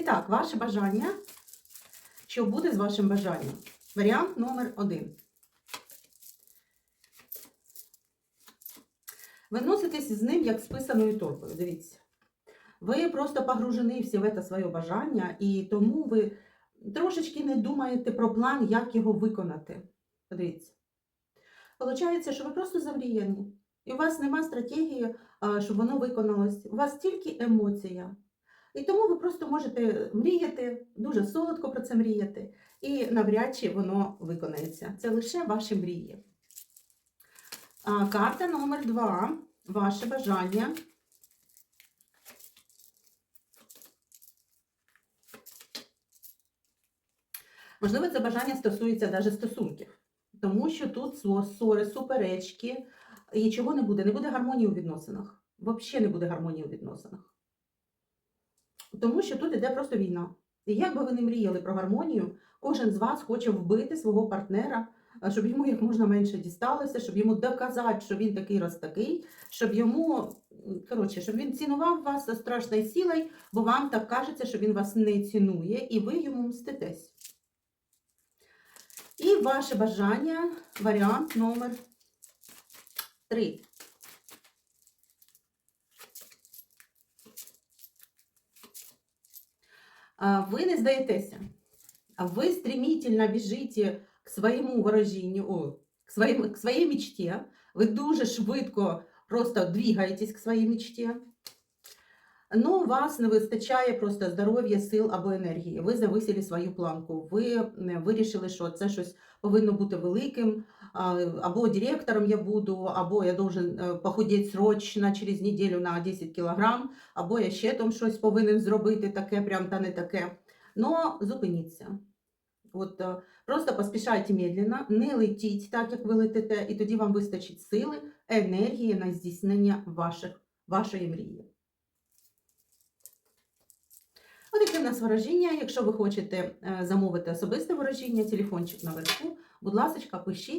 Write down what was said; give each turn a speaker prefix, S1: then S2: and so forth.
S1: І так, ваше бажання. Що буде з вашим бажанням? Варіант номер один. Ви носитесь з ним як з писаною торбою. Дивіться. Ви просто погружені всі в це своє бажання, і тому ви трошечки не думаєте про план, як його виконати. Подивіться. Получається, що ви просто замріяні. І у вас нема стратегії, щоб воно виконалось. У вас тільки емоція. І тому ви просто можете мріяти, дуже солодко про це мріяти, і навряд чи воно виконається. Це лише ваші мрії. А, карта номер два. Ваше бажання. Можливо, це бажання стосується навіть стосунків, тому що тут ссори, суперечки, і чого не буде? Не буде гармонії у відносинах. Взагалі не буде гармонії у відносинах. Тому що тут іде просто війна. І як би ви не мріяли про гармонію, кожен з вас хоче вбити свого партнера, щоб йому як можна менше дісталося, щоб йому доказати, що він такий раз такий, щоб йому, коротше, щоб він цінував вас за страшною силою, бо вам так кажеться, що він вас не цінує, і ви йому мститесь. І ваше бажання, варіант номер 3. Вы не здаєтеся. А Вы стремительно біжите к своєму выражению, о, к, своєму, к своїй мечті. Ви дуже швидко просто двигаєтесь к своїй мечті. Ну, у вас не вистачає просто здоров'я, сил або енергії. Ви зависили свою планку. Ви е, вирішили, що це щось повинно бути великим. Або директором я буду, або я должен е, похудіти срочно через неділю на 10 кілограм, або я ще там щось повинен зробити таке, прям та не таке. Но зупиніться. От е, просто поспішайте медленно, не летіть так, як ви летите, і тоді вам вистачить сили, енергії на здійснення ваших, вашої мрії. Отаке в нас ворожіння. Якщо ви хочете е, замовити особисте ворожіння, телефончик наверху, будь ласка, пишіть.